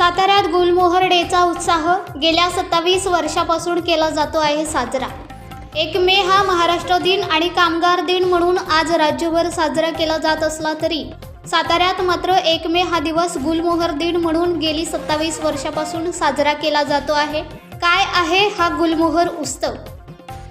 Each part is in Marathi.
साताऱ्यात गुलमोहर डेचा उत्साह गेल्या सत्तावीस वर्षापासून केला जातो आहे साजरा. एक मे हा महाराष्ट्र दिन आणि कामगार दिन म्हणून आज राज्यभर साजरा केला जात असला तरी साताऱ्यात मात्र एक मे हा दिवस गुलमोहर दिन म्हणून गेली सत्तावीस वर्षापासून साजरा केला जातो आहे. काय आहे हा गुलमोहर उत्सव?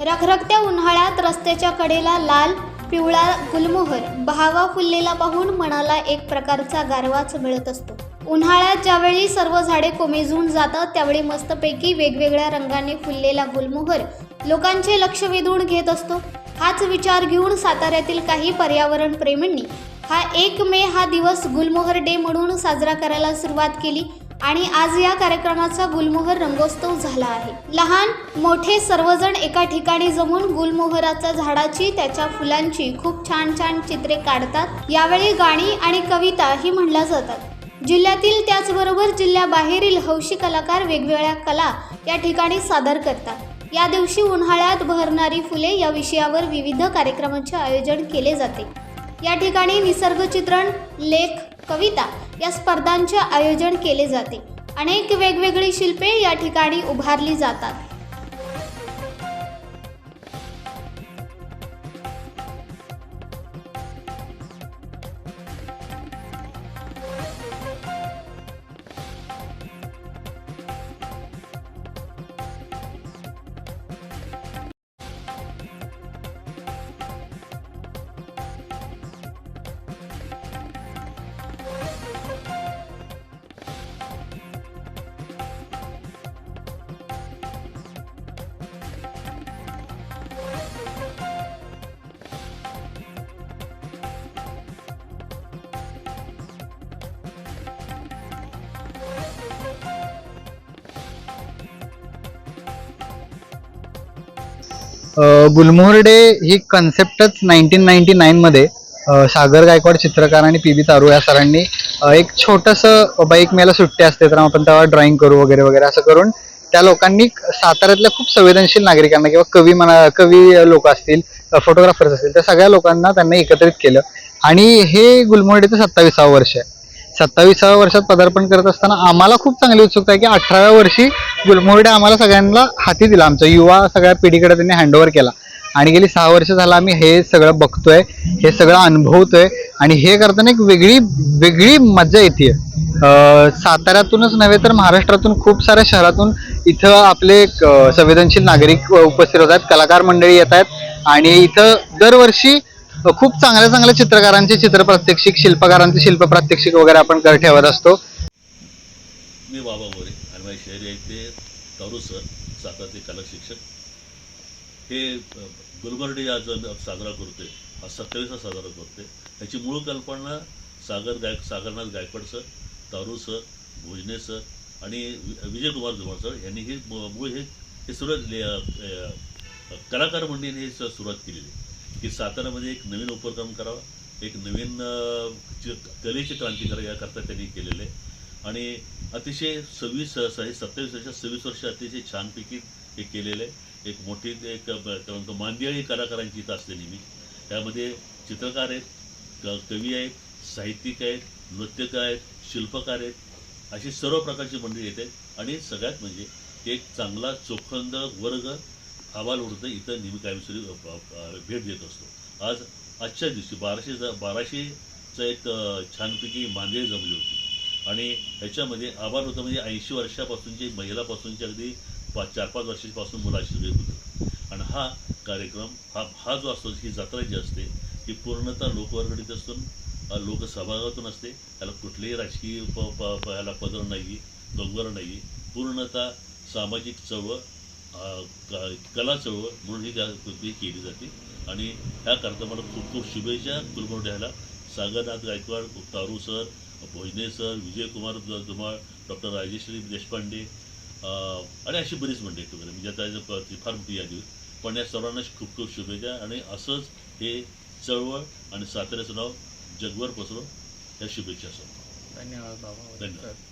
रखरखत्या उन्हाळ्यात रस्त्याच्या कडेला लाल पिवळा गुलमोहर बहावा फुललेला पाहून मनाला एक प्रकारचा गारवाच मिळत असतो. उन्हाळ्यात ज्यावेळी सर्व झाडे कोमेजून जातात. त्यावेळी मस्तपैकी वेगवेगळ्या रंगाने फुललेला गुलमोहर लोकांचे लक्ष वेधून घेत असतो. हाच विचार घेऊन साताऱ्यातील काही पर्यावरण प्रेमींनी हा एक मे हा दिवस गुलमोहर डे म्हणून साजरा करायला सुरुवात केली आणि आज या कार्यक्रमाचा गुलमोहर रंगोत्सव झाला आहे. लहान मोठे सर्वजण एका ठिकाणी जमून गुलमोहराच्या झाडाची त्याच्या फुलांची खूप छान छान चित्रे काढतात. यावेळी गाणी आणि कविता ही म्हणल्या जातात. जिल्ह्यातील त्याचबरोबर जिल्ह्याबाहेरील हौशी कलाकार वेगवेगळ्या कला या ठिकाणी सादर करतात. या दिवशी उन्हाळ्यात बहरणारी फुले या विषयावर विविध कार्यक्रमांचे आयोजन केले जाते. या ठिकाणी निसर्गचित्रण लेख कविता या स्पर्धांचे आयोजन केले जाते. अनेक वेगवेगळी शिल्पे या ठिकाणी उभारली जातात. अ, ही कन्सेप्टच नाईन्टीन नाईन्टी नाईनमध्ये सागर गायकवाड चित्रकार आणि पी बी तारू या सरांनी एक छोटंसं बाईक मेला सुट्टी असते तर आपण तेव्हा ड्रॉइंग करू वगैरे वगैरे असं करून त्या लोकांनी साताऱ्यातल्या खूप संवेदनशील नागरिकांना किंवा कवी म्हणा कवी लोक असतील फोटोग्राफर्स असतील त्या सगळ्या लोकांना त्यांनी एकत्रित केलं. आणि हे गुलमोहर सत्तावीसावं वर्ष आहे. सत्तावीसाव्या वर्षात पदार्पण करत असताना आम्हाला खूप चांगली उत्सुकता आहे की अठराव्या वर्षी गुलमोहरडे आम्हाला सगळ्यांना हाती दिला. आमचा युवा सगळ्या पिढीकडे त्यांनी हँडओव्हर केला. आणि गेली सहा वर्ष झालं आम्ही हे सगळं बघतोय हे सगळं अनुभवतोय. आणि हे करताना एक वेगळी वेगळी मजा येते साताऱ्यातूनच नव्हे तर महाराष्ट्रातून खूप साऱ्या शहरातून इथं आपले संवेदनशील नागरिक उपस्थित होत आहेत कलाकार मंडळी येत आहेत. आणि इथं दरवर्षी खूप चांगल्या चांगल्या चित्रकारांचे चित्र प्रात्यक्षिक शिल्पकारांचे शिल्प प्रात्यक्षिक वगैरे आपण कर ठेवत असतो. मी बाबा मोरे आणि माझे शहरी आहेत ते तारू सर सातारचे कला शिक्षक. हे गुलबर्डे आज साजरा करतोय हा सत्तावीसचा साजरा करतोय. त्याची मूळ कल्पना सागर गायक Sagarnath Gaikwad sir Taru sir Bhojane sir आणि विजय कुमार धुमाळ सर यांनी हे मूळ हे हे सुरुवात कलाकार मंडळीने हे सुरुवात केलेली आहे. की साताऱ्यामध्ये एक नवीन उपक्रम करावा एक नवीन कलेची क्रांती करा याकरता त्यांनी केलेलं. आहे आणि अतिशय सव्वीस हे सत्तावीस वर्ष सव्वीस वर्ष अतिशय छानपैकी हे केलेलं. आहे एक मोठी एक ब- म्हणतो मांदियाळी कलाकारांची इथं असते नेहमी. त्यामध्ये चित्रकार आहेत कवी आहेत साहित्यिक आहेत नृत्यकार आहेत शिल्पकार आहेत अशी सर्व प्रकारची मंडळी येते. आणि सगळ्यात म्हणजे एक चांगला चोखंद वर्ग हवाल उडतं इथं नेहमी कायमस्वरूपी भेट देत असतो. आज आजच्या दिवशी बाराशे ज- बाराशेचं एक छानपैकी मांदिळी जमली होती. आणि ह्याच्यामध्ये आभार होतं म्हणजे ऐंशी वर्षापासूनची महिलापासूनची अगदी पाच चार पाच वर्षापासून मुलं अशी सगळी आणि हा कार्यक्रम हा हा जो असतो ही जत्रा जी असते ही पूर्णतः लोकवर्गणीत असून लोकसहभागातून असते. याला कुठलेही राजकीय प प प- ह्याला पदर नाही डोंगर नाही पूर्णतः सामाजिक चळवळ कला चळवळ म्हणून ही त्या ही केली जाते. आणि ह्याकरता मला खूप खूप शुभेच्छा. कुलगुरुड्याला Sagarnath Gaikwad Taru sir Bhojane sir Vijaykumar Dhumal doctor Rajashree Deshpande आणि अशी बरीच मंडळी वगैरे. म्हणजे आता फार मोठी यादी होती. पण या सर्वांना खूप खूप शुभेच्छा आणि असंच हे चळवळ आणि साताऱ्याचं नाव जगभर पसरो या शुभेच्छा असतात धन्यवाद बाबा. धन्यवाद.